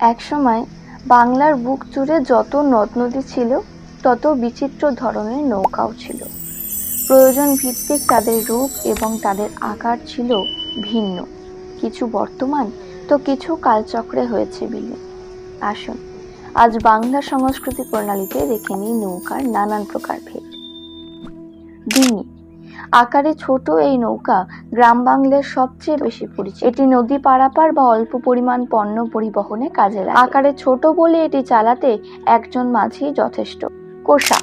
একসময় বাংলার বুক জুড়ে যত নদ নদী ছিল, তত বিচিত্র ধরনের নৌকাও ছিল। প্রয়োজন ভিত্তিক তাদের রূপ এবং তাদের আকার ছিল ভিন্ন। কিছু বর্তমান, তো কিছু কালচক্রে হয়েছে বিলীন। আসুন, আজ বাংলা সংস্কৃতি প্রণালীতে দেখে নিই নৌকার নানান প্রকার ভেদ। ডিঙি আকারে ছোট এই নৌকা গ্রাম বাংলার সবচেয়ে বেশি পরিচিত। এটি নদী পারাপার বা অল্প পরিমাণ পণ্য পরিবহনে কাজে লাগে। আকারে ছোট বলে এটি চালাতে একজন মাঝি যথেষ্ট। কোষা।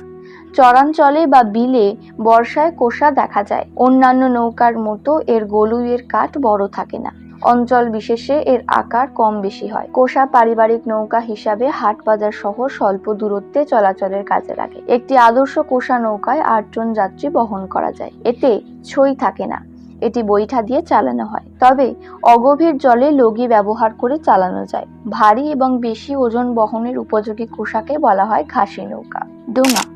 চরাঞ্চলে বা বিলে বর্ষায় কোষা দেখা যায়। অন্যান্য নৌকার মতো এর গলুইয়ের কাঠ বড় থাকে না। অঞ্চল বিশেষে এর আকার কম বেশি হয়। কোষা পারিবারিক নৌকা হিসাবে হাট বাজার সহ স্বল্প দূরত্বে চলাচলের কাজে লাগে। একটি আদর্শ কোষা নৌকায় আটজন যাত্রী বহন করা যায়। এতে ছই থাকে না। এটি বৈঠা দিয়ে চালানো হয়। তবে অগভীর জলে লগি ব্যবহার করে চালানো যায়। ভারী এবং বেশি ওজন বহনের উপযোগী কোষাকে বলা হয় ঘাসি নৌকা। ডোঙা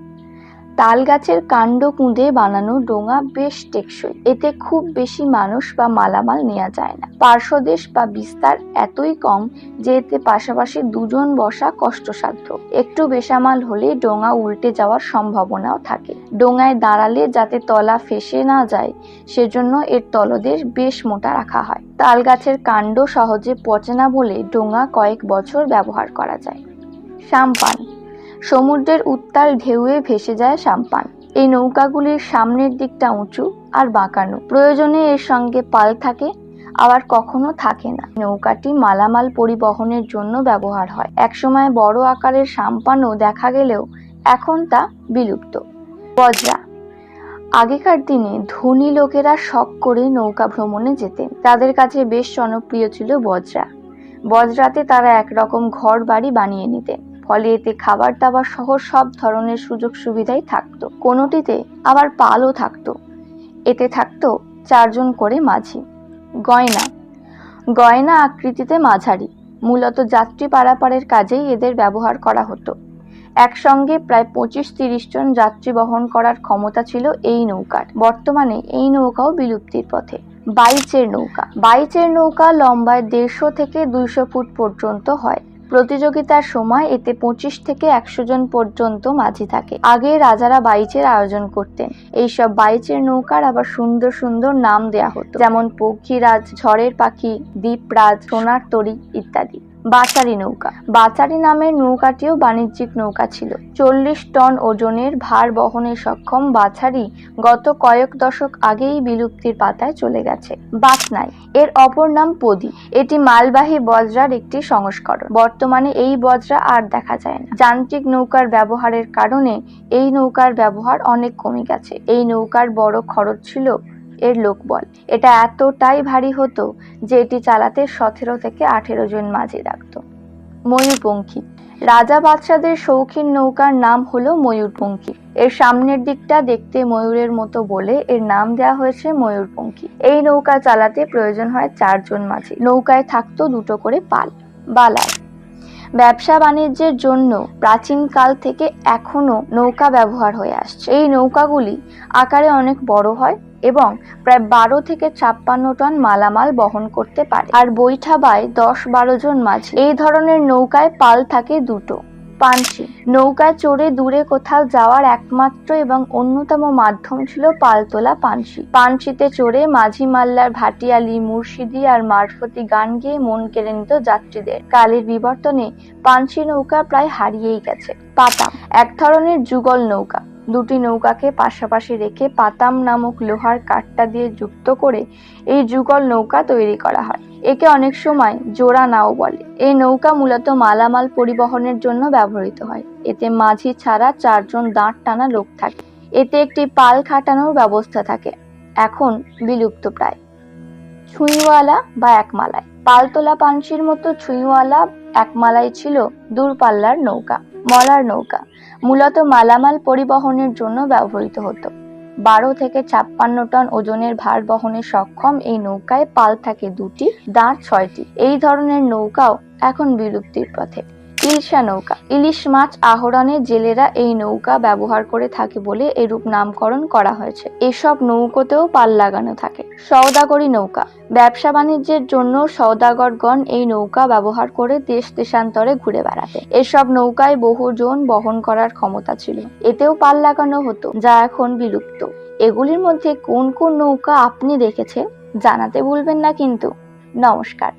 তাল গাছের কাণ্ড কুঁদে বানানো ডোঙা বেশ টেকসই। এতে খুব বেশি মানুষ বা মালামাল নেওয়া যায় না। পার্শ্বদেশ বা বিস্তার এতই কম যে এতে পাশাপাশি দুজন বসা কষ্টসাধ্য। একটু বেসামাল হলে ডোঙা উল্টে যাওয়ার সম্ভাবনাও থাকে। ডোঙায় দাঁড়ালে যাতে তলা ফেসে না যায়, সেজন্য এর তলদেশ বেশ মোটা রাখা হয়। তাল গাছের কাণ্ড সহজে পচে না বলে ডোঙা কয়েক বছর ব্যবহার করা যায়। সাম্পান সমুদ্রের উত্তাল ঢেউয়ে ভেসে যায় সাম্পান। এই নৌকাগুলির সামনের দিকটা উঁচু আর বাঁকানো। প্রয়োজনে এর সঙ্গে পাল থাকে, আবার কখনো থাকে না। নৌকাটি মালামাল পরিবহনের জন্য ব্যবহার হয়। একসময় বড় আকারের সাম্পানও দেখা গেলেও এখন তা বিলুপ্ত। বজরা। আগেকার দিনে ধনী লোকেরা শখ করে নৌকা ভ্রমণে যেতেন। তাদের কাছে বেশ জনপ্রিয় ছিল বজরা। বজরাতে তারা একরকম ঘর বাড়ি বানিয়ে নিতেন। ফলে এতে খাবার দাবার সহ সব ধরনের সুযোগ সুবিধাই থাকতো। কোনোটিতে আবার পালও থাকতো। এতে থাকতো চারজন করে মাঝি। গয়না। গয়না আকৃতিতে মাঝারি। মূলত যাত্রী পারাপারের কাজেই এদের ব্যবহার করা হতো। একসঙ্গে প্রায় পঁচিশ তিরিশ জন যাত্রী বহন করার ক্ষমতা ছিল এই নৌকার। বর্তমানে এই নৌকাও বিলুপ্তির পথে। বাইচের নৌকা। বাইচের নৌকা লম্বায় দেড়শো থেকে দুইশো ফুট পর্যন্ত হয়। প্রতিযোগিতার সময় এতে পঁচিশ থেকে একশো জন পর্যন্ত মাঝি থাকে। আগে রাজারা বাইচের আয়োজন করতেন। এইসব বাইচের নৌকার আবার সুন্দর সুন্দর নাম দেয়া হতো। যেমন পক্ষীরাজ, ঝড়ের পাখি, দ্বীপরাজ, সোনার তরী ইত্যাদি। বাচারি নৌকা। বাচারি নামের নৌকাটিও বাণিজ্যিক নৌকা ছিল। চল্লিশ টন ওজনের ভার বহনে সক্ষম বাছারি গত কয়েক দশক আগেই বিলুপ্তির পাতায় চলে গেছে। বাতনাই এর অপর নাম পদি। এটি মালবাহী বজরার একটি সংস্করণ। বর্তমানে এই বজরা আর দেখা যায় না। যান্ত্রিক নৌকার ব্যবহারের কারণে এই নৌকার ব্যবহার অনেক কমে গেছে। এই নৌকার বড় খরচ ছিল এর লোকবল। এটা এতটাই ভারী হতো যে এটি চালাতে সতেরো থেকে আঠেরো জন মাঝি রাখতো ময়ূরপঙ্খী। রাজা বাদশাদের শৌখিন নৌকার নাম হলো ময়ূরপঙ্খী। এর সামনের দিকটা দেখতে ময়ূরের মতো বলে এর নাম দেওয়া হয়েছে ময়ূরপঙ্খী। এই নৌকা চালাতে প্রয়োজন হয় চারজন মাঝি। নৌকায় থাকতো দুটো করে পাল বালায় ব্যবসা বাণিজ্যের জন্য প্রাচীনকাল থেকে এখনও নৌকা ব্যবহার হয়ে আসছে। এই নৌকাগুলি আকারে অনেক বড় হয় এবং প্রায় বারো থেকে ছাপ্পান্ন টন মালামাল বহন করতে পারে। আর বৈঠাবায় দশ বারো জন মাঝি। এই ধরনের নৌকায় পাল থাকে দুটো। পানসি। নৌকায় চড়ে দূরে কোথাও যাওয়ার একমাত্র এবং অন্যতম মাধ্যম ছিল পালতোলা পানসি। পানসিতে চড়ে মাঝি মাল্লার ভাটিয়ালি, মুর্শিদি আর মারফতি গান গেয়ে মন কেড়ে নিত যাত্রীদের। কালের বিবর্তনে পানসি নৌকা প্রায় হারিয়েই গেছে। পাতাম। এক ধরনের যুগল নৌকা। দুটি নৌকাকে পাশাপাশি রেখে পাতাম নামক লোহার কাঠটা দিয়ে যুক্ত করে এই যুগল নৌকা তৈরি করা হয়। একে অনেক সময় জোড়া নাও বলে। এই নৌকা মূলত মালামাল পরিবহনের জন্য ব্যবহৃত হয়। এতে মাঝি ছাড়া চারজন দাঁড় টানা লোক থাকে। এতে একটি পাল খাটানোর ব্যবস্থা থাকে। এখন বিলুপ্ত প্রায়। ছুঁইওয়ালা বা একমালায়। পালতোলা পানসির মতো ছুঁইওয়ালা একমালাই ছিল দূরপাল্লার নৌকা, মলার নৌকা। মূলত মালামাল পরিবহনের জন্য ব্যবহৃত হতো। বারো থেকে ছাপ্পান্ন টন ওজনের ভার বহনে সক্ষম এই নৌকায় পাল থাকে দুটি দাঁড় ছয়টি। এই ধরনের নৌকাও এখন বিলুপ্তির পথে। ইলশা নৌকা। ইলিশ মাছ আহরণে জেলেরা এই নৌকা ব্যবহার করে থাকে বলে এরূপ নামকরণ করা হয়েছে। এসব নৌকোতেও পাল লাগানো থাকে। সওদাগরী নৌকা। ব্যবসা বাণিজ্যের জন্য সওদাগরগণ এই নৌকা ব্যবহার করে দেশ দেশান্তরে ঘুরে বেড়াতে। এসব নৌকায় বহু জন বহন করার ক্ষমতা ছিল। এতেও পাল লাগানো হতো, যা এখন বিলুপ্ত। এগুলির মধ্যে কোন কোন নৌকা আপনি দেখেছেন? জানাতে ভুলবেন না কিন্তু। নমস্কার।